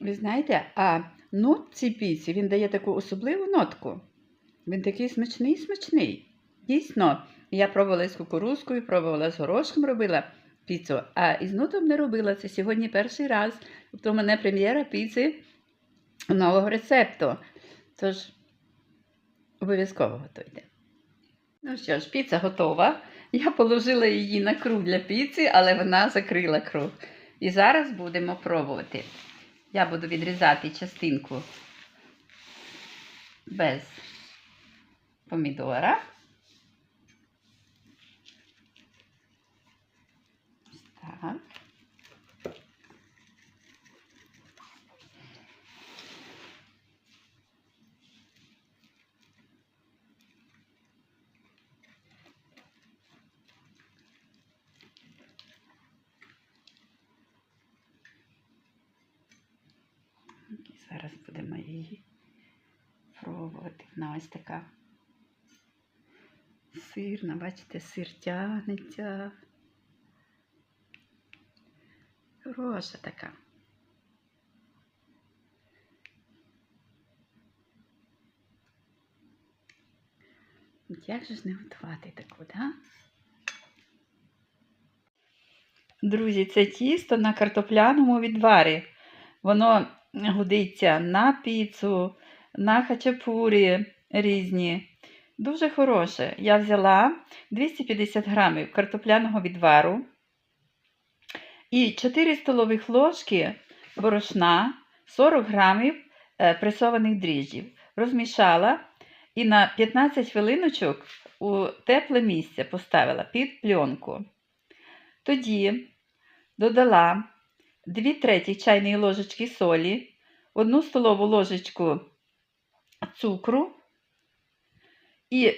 Ви знаєте, а нот цій піці він дає таку особливу нотку. Він такий смачний, смачний. Дійсно, я пробувала з кукурузкою, пробувала з горошком робила піцу, а із нутом не робила. Це сьогодні перший раз. Тобто у мене прем'єра піци нового рецепту. Тож, обов'язково готуйте. Ну що ж, піца готова. Я положила її на круг для піци, але вона закрила круг. І зараз будемо пробувати. Я буду відрізати частинку без помідора. Ось Так. І зараз будемо її пробувати. Вона ось така сирна, бачите, сир тягнеться. Хороша така. Як же ж не готувати таку, да? Друзі, це тісто на картопляному відварі. Воно годиться на піцу, на хачапурі різні. Дуже хороше. Я взяла 250 грамів картопляного відвару і 4 столових ложки борошна, 40 грамів е, пресованих дріжджів. Розмішала і на 15 хвилиночок у тепле місце поставила під пленку. Тоді додала 2 треті чайної ложечки солі, 1 столову ложечку цукру і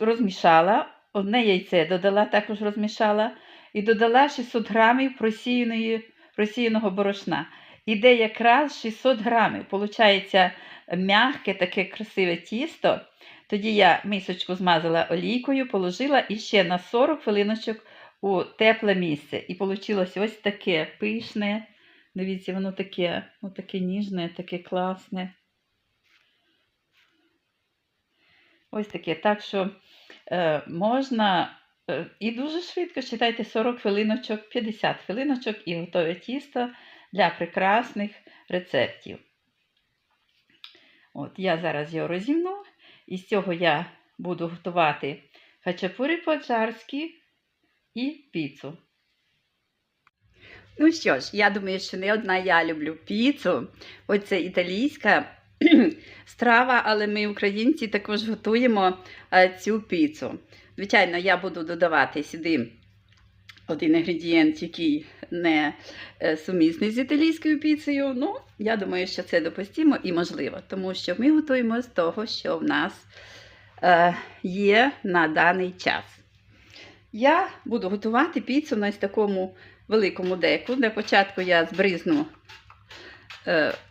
розмішала. Одне яйце додала, також розмішала, і додала 600 грамів просіяної, просіяного борошна. Іде якраз 600 грамів. Получається м'яке, таке красиве тісто. Тоді я мисочку змазала олійкою, положила і ще на 40 хвилиночок у тепле місце. І вийшло ось таке пишне. Дивіться, воно таке, таке ніжне, таке класне. Ось таке. Так що е, можна е, і дуже швидко, читайте 40 хвилиночок, 50 хвилиночок і готове тісто для прекрасних рецептів. От, я зараз його розімну, і з цього я буду готувати хачапурі по-аджарськи і піцу. Ну що ж, я думаю, що не одна я люблю піцу. Оце італійська страва, але ми, українці, також готуємо е, цю піцу. Звичайно, я буду додавати сюди один інгредієнт, який не е, сумісний з італійською піцею. Ну, я думаю, що це допустимо і можливо, тому що ми готуємо з того, що в нас е, є на даний час. Я буду готувати піцу на такому великому деку. Для початку я збризну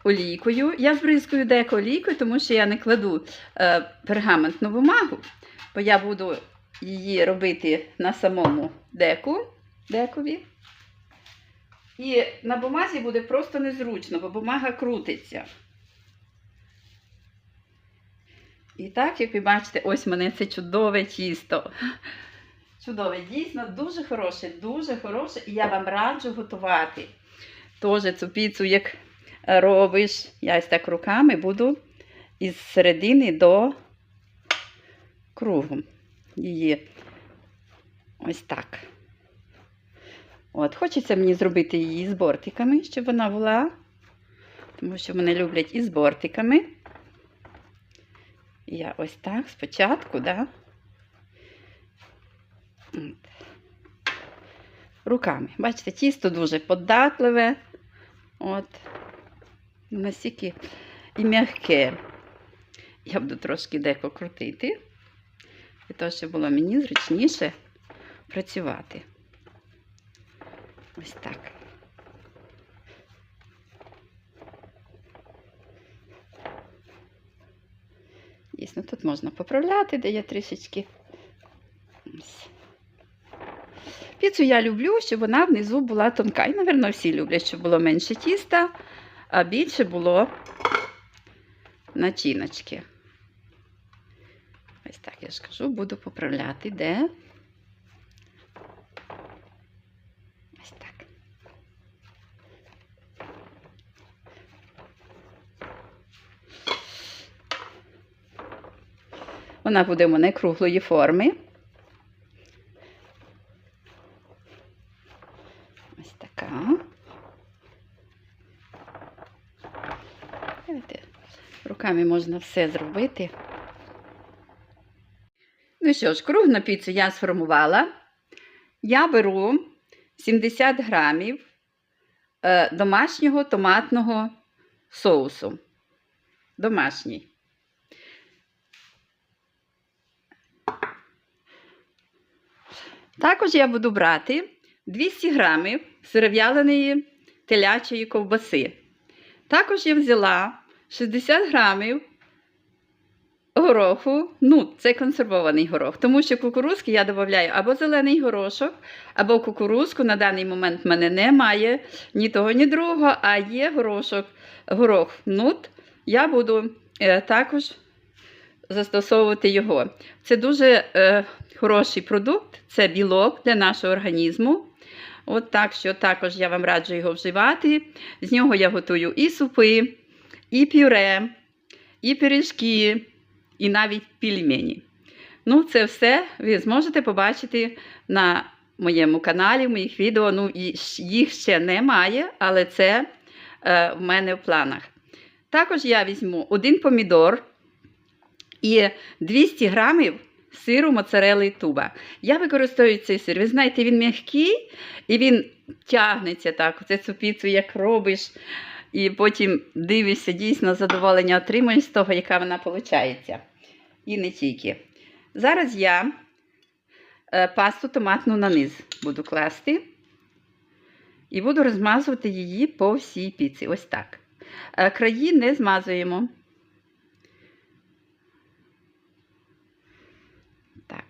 олійкою. Я збризкую деко олійкою, тому що я не кладу е, пергаментну бумагу, бо я буду її робити на самому деку, декові. І на бумазі буде просто незручно, бо бумага крутиться. І так, як ви бачите, ось мене це чудове тісто. Чудове, дійсно, дуже хороше, дуже хороше, і я вам раджу готувати. Теж цю піцу, як робиш, я ось так руками буду із середини до кругу її. Ось так. От, Хочеться мені зробити її з бортиками, щоб вона була. Тому що мене люблять і з бортиками. Я ось так спочатку, да? Руками. Бачите, тісто дуже податливе. От. Настільки і м'яке. Я буду трошки деко крутити, для того, щоб було мені зручніше працювати. Ось так. Дійсно, тут можна поправляти, де я трішечки. Піцу я люблю, щоб вона внизу була тонка. І, мабуть, всі люблять, щоб було менше тіста. А більше було начиночки. Ось так я ж кажу, буду поправляти, де. Ось так. Вона буде в мене круглої форми. Ось така. Знаєте, руками можна все зробити. Ну що ж, круг на піцу я сформувала. Я беру 70 грамів е, домашнього томатного соусу. Домашній. Також я буду брати 200 грамів сиров'яленої телячої ковбаси. Також я взяла 60 грамів гороху, ну, це консервований горох, тому що кукурузки я додаю або зелений горошок, або кукурузку. На даний момент в мене немає ні того, ні другого, а є горошок, горох нут. Я буду е, також застосовувати його. Це дуже е, хороший продукт, це білок для нашого організму. От так що також я вам раджу його вживати. З нього я готую і супи, і пюре, і пиріжки, і навіть пельмені. Ну, це все ви зможете побачити на моєму каналі, моїх відео. Ну, їх ще немає, але це е, в мене в планах. Також я візьму один помідор і 200 грамів сиру моцарели туба. Я використовую цей сир. Ви знаєте, він м'який і він тягнеться так. Оце цю піцу як робиш, і потім дивишся, дійсно задоволення отримуєш з того, яка вона виходить. І не тільки. Зараз я е, пасту томатну на низ буду класти і буду розмазувати її по всій піці. Ось так. Е, Краї не змазуємо. Так.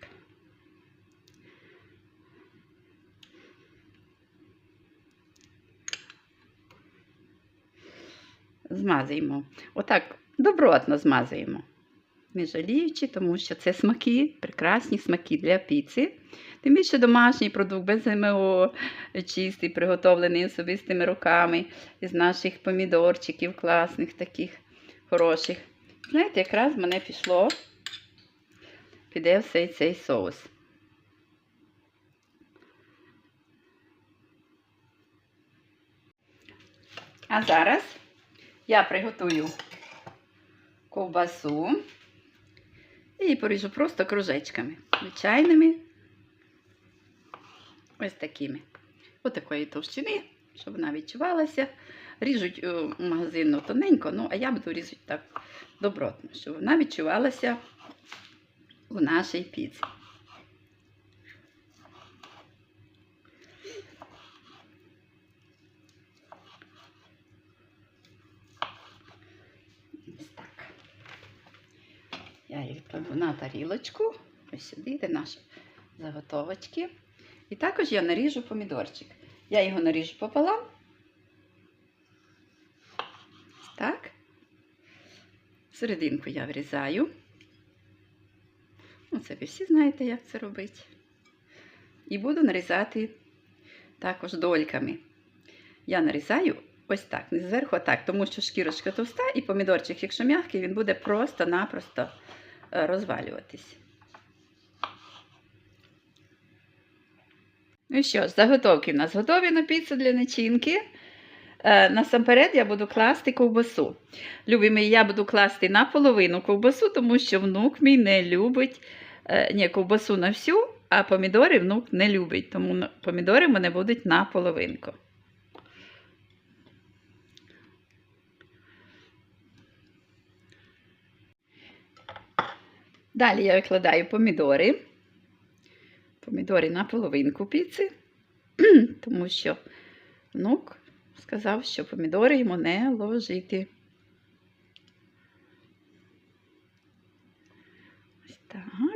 Змазуємо. Отак добротно змазуємо. Не жаліючи, тому що це смаки, прекрасні смаки для піци. Тим більше домашній продукт без ГМО, чистий, приготовлений особистими руками із наших помідорчиків, класних таких хороших. Знаєте, якраз в мене пішло, піде все цей соус. А зараз я приготую ковбасу і поріжу просто кружечками. Звичайними. Ось такими. Ось такої товщини, щоб вона відчувалася. Ріжуть е, магазинно тоненько, ну, а я буду різати так добротно, щоб вона відчувалася у нашій піці. Я їх кладу на тарілочку. Ось сюди, де наші заготовочки. І також я наріжу помідорчик. Я його наріжу пополам. Так. Серединку я врізаю. Ну, це ви всі знаєте, як це робити. І буду нарізати також дольками. Я нарізаю ось так, не зверху, а так, тому що шкірочка товста, і помідорчик, якщо м'який, він буде просто-напросто розвалюватись. Ну що заготовки в нас готові на піцу для начинки. Е, Насамперед я буду класти ковбасу. Любі я буду класти наполовину ковбасу, тому що внук мій не любить е, ні, ковбасу на всю, а помідори внук не любить. Тому помідори в мене будуть на половинку. Далі я викладаю помідори. Помідори на половинку піци, тому що внук сказав, що помідори йому не ложити. Ось так.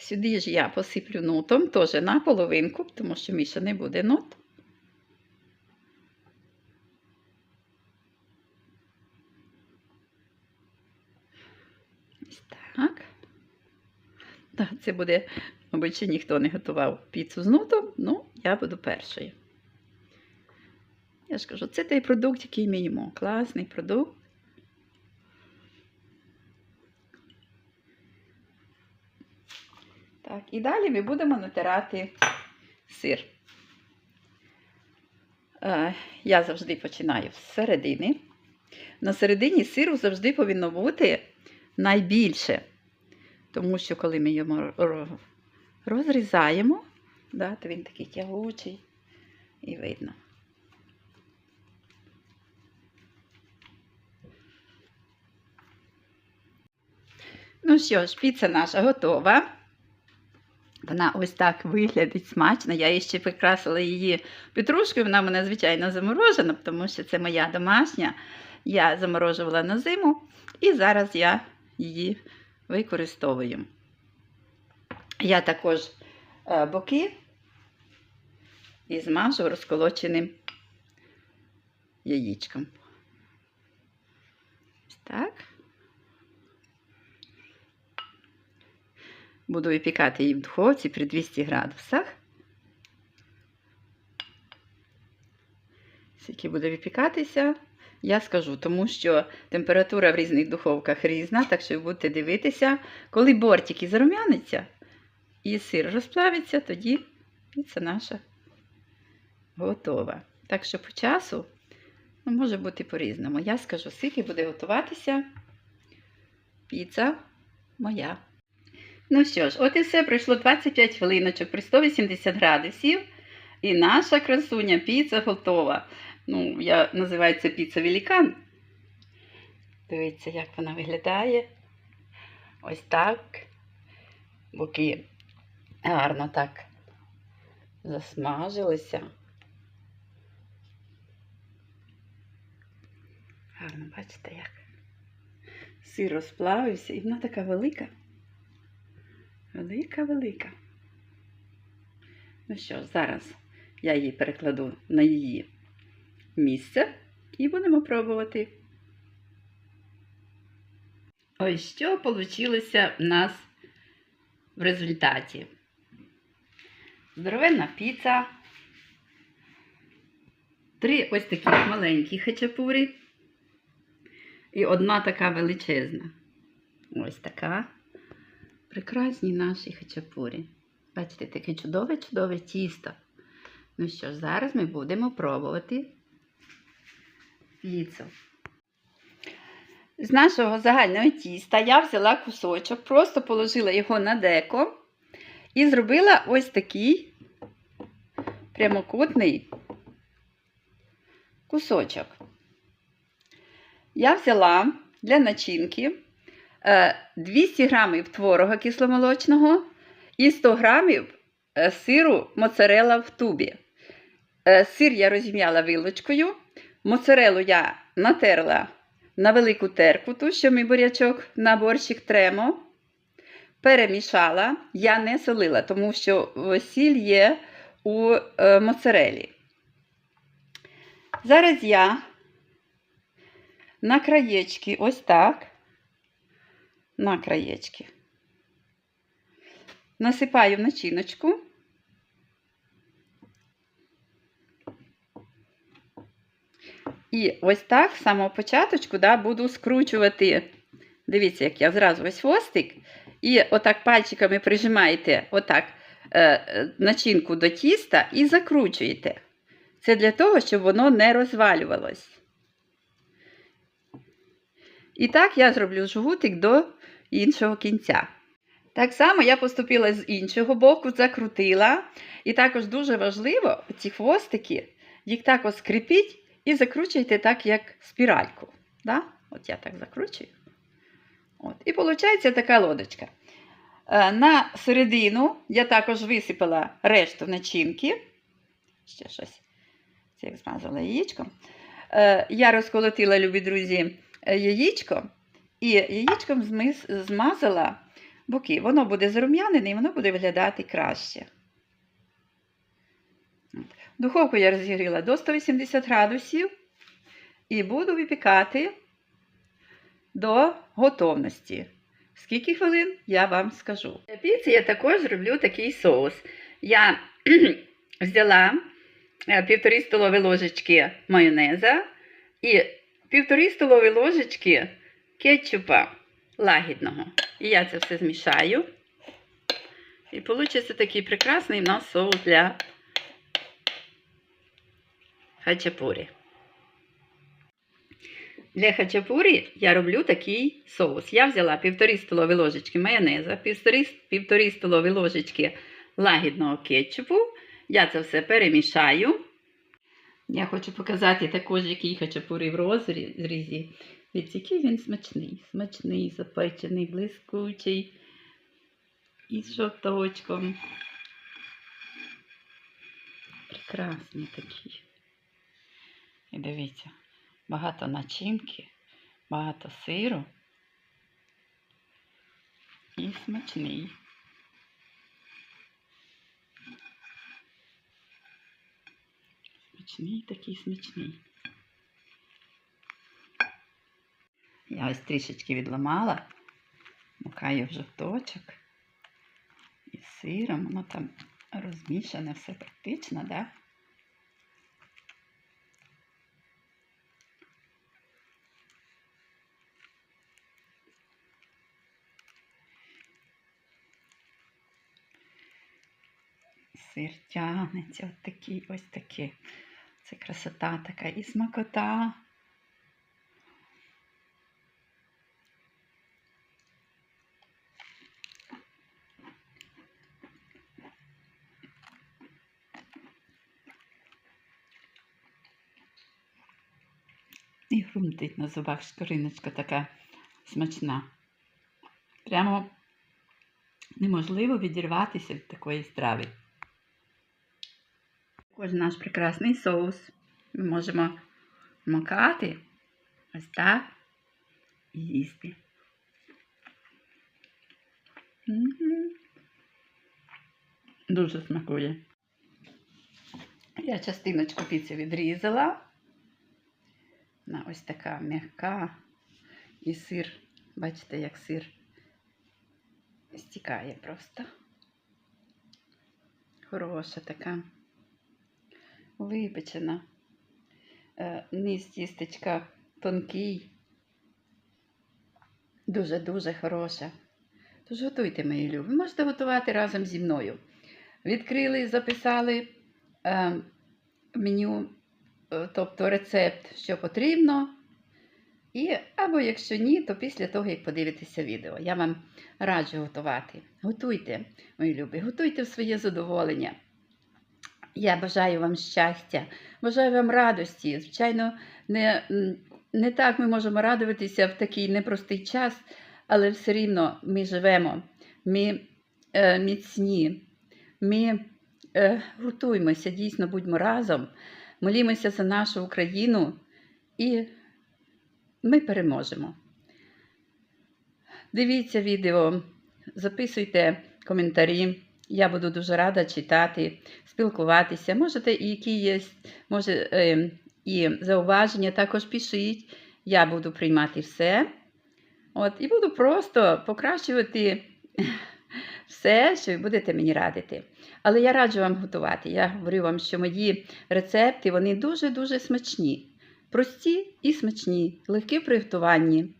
Сюди ж я посиплю нутом, теж на половинку, тому що Міша не буде нут. Ось так. Так, це буде, мабуть, ніхто не готував піцу з нутом, ну, я буду першою. Я ж кажу, це той продукт, який ми їмо. Класний продукт. Так, і далі ми будемо натирати сир. Е, я завжди починаю з середини. На середині сиру завжди повинно бути найбільше. Тому що коли ми його розрізаємо, да, то він такий тягучий і видно. Ну що ж, піца наша готова. Вона ось так виглядить смачно. Я її ще прикрасила її петрушкою. Вона мене, звичайно, заморожена, тому що це моя домашня. Я заморожувала на зиму, і зараз я її використовую. Я також е, боки і змажу розколоченим яєчком. Ось так. Буду випікати її в духовці при 200 градусах. Скільки буде випікатися, я скажу, тому що температура в різних духовках різна, так що ви будете дивитися, коли бортики зарум'яниться і сир розплавиться, тоді піца наша готова. Так що по часу ну, може бути по-різному. Я скажу, скільки буде готуватися піца моя. Ну що ж, от і все, пройшло 25 хвилиночок при 180 градусів. І наша красуня піца готова. Ну, я називаю це піца великан. Дивіться, як вона виглядає. Ось так. Боки гарно так засмажилися. Гарно, бачите, як сир розплавився, і вона така велика. Велика, велика. Ну що зараз я її перекладу на її місце і будемо пробувати. Ось що вийшло в нас в результаті. Здоровенна піца. Три ось такі маленькі хачапурі. І одна така величезна. Ось така. Прекрасні наші хачапурі. Бачите, таке чудове-чудове тісто. Ну що ж, зараз ми будемо пробувати піцу. З нашого загального тіста я взяла кусочок, просто положила його на деко і зробила ось такий прямокутний кусочок. Я взяла для начинки 200 грамів творога кисломолочного і 100 грамів е, сиру моцарелла в тубі. Е, Сир я розім'яла вилочкою, моцарелу я натерла на велику терку, ту, що ми бурячок на борщик тремо. Перемішала, я не солила, тому що е, сіль є у е, моцарелі. Зараз я на краєчки, ось так, на краєчки, насипаю в начиночку. І ось так з самого початочку да, буду скручувати. Дивіться, як я зразу ось хвостик. І отак пальчиками прижимаєте отак е, начинку до тіста і закручуєте. Це для того, щоб воно не розвалювалось. І так я зроблю жгутик до іншого кінця. Так само я поступила з іншого боку, закрутила. І також дуже важливо ці хвостики, їх так ось скріпіть і закручуйте так, як спіральку. Да? От я так закручую. От. І виходить така лодочка. Е, На середину я також висипала решту начинки. Ще щось. Це як змазала яєчком. Е, Я розколотила, любі друзі, яєчко. І яєчком змазала боки. Воно буде зарум'янене і воно буде виглядати краще. Духовку я розігріла до 180 градусів і буду випікати до готовності. Скільки хвилин я вам скажу. Для піци я також роблю такий соус. Я взяла е, півтори столові ложечки майонеза і півтори столові ложечки кетчупа лагідного. І я це все змішаю. І вийде такий прекрасний в нас соус для хачапурі. Для хачапурі я роблю такий соус. Я взяла півтори столові ложечки майонеза, півтори, півтори столові ложечки лагідного кетчупу. Я це все перемішаю. Я хочу показати також, який хачапурі в розрізі. Від який він смачний. Смачний, запечений, блискучий. І з жовточком. Прекрасний такий. І дивіться, багато начинки, багато сиру. І смачний. Смачний такий смачний. Я ось трішечки відламала, макаю в жовточок і сиром, воно там розмішане все практично, да? Сир тягнеться, от такий, ось такий. Це красота така і смакота. І хрумтить на зубах шкориночка така смачна. Прямо неможливо відірватися від такої страви. Також наш прекрасний соус. Ми можемо макати ось так і їсти. Дуже смакує. Я частиночку піци відрізала. Вона ось така м'яка. І сир, бачите, як сир стікає просто. Хороша така випечена. Е, Низ тістечка тонкий. Дуже-дуже хороша. Тож готуйте, мої любі. Можете готувати разом зі мною. Відкрили, записали е, меню, е, тобто рецепт, що потрібно. І, або якщо ні, то після того, як подивитеся відео. Я вам раджу готувати. Готуйте, мої любі, готуйте в своє задоволення. Я бажаю вам щастя, бажаю вам радості. Звичайно, не, не так ми можемо радуватися в такий непростий час, але все рівно ми живемо, ми е, міцні, ми е, гуртуємося, дійсно будьмо разом, молімося за нашу Україну і ми переможемо. Дивіться відео, записуйте коментарі. Я буду дуже рада читати, спілкуватися. Можете, які є, може, е, і зауваження також пишіть. Я буду приймати все. От, і буду просто покращувати все, що ви будете мені радити. Але я раджу вам готувати. Я говорю вам, що мої рецепти вони дуже-дуже смачні. Прості і смачні, легкі в приготуванні.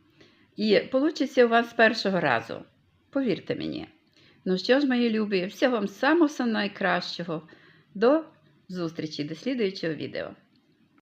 І вийде у вас з першого разу. Повірте мені. Ну що ж, мої любі, всього вам самого найкращого. До зустрічі, до слідуючого відео.